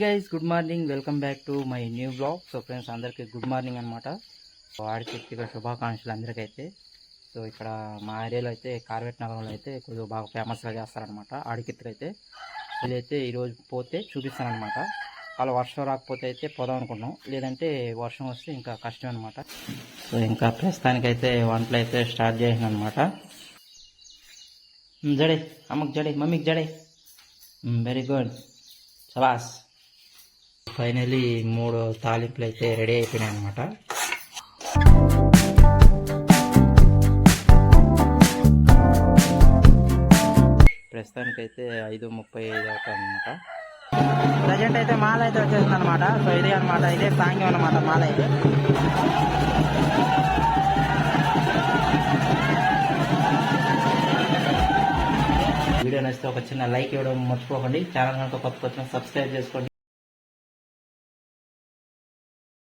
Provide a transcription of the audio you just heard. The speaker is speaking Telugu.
Guys good morning welcome back to my new blog so friends అందరికీ గుడ్ మార్నింగ్ అనమాట సో ఆడికి శుభాకాంక్షలు అందరికైతే. సో ఇక్కడ మా ఏరియాలో అయితే కార్వేట్ నగరంలో అయితే కొద్దిగా బాగా ఫేమస్గా చేస్తారనమాట ఆడికిత్తులు అయితే వీళ్ళైతే ఈరోజు పోతే చూపిస్తానమాట అలా వర్షం రాకపోతే అయితే పోదాం అనుకున్నాం లేదంటే వర్షం వస్తే ఇంకా కష్టం అనమాట సో ఇంకా ప్రస్తుతానికైతే వంటలు అయితే స్టార్ట్ చేసిన అనమాట జడే అమ్మకి జడే మమ్మీకి జడే. వెరీ గుడ్ చలాస్ ఫైనలీ మూడు తాలింపులు అయితే రెడీ అయిపోయినాయి అనమాట ప్రస్తుతానికైతే ఐదు ముప్పై ఐదు అవుతుంది అనమాట ప్రజెంట్ అయితే మాల అయితే వచ్చేస్తుంది అనమాట సో ఇదే అనమాట ఇదే సాంగ్యం అనమాట మాల అయితే వీడియో నచ్చితే ఒక చిన్న లైక్ ఇవ్వడం మర్చిపోకండి. ఛానల్ కనుక కొత్త వచ్చిన సబ్స్క్రైబ్ చేసుకోండి.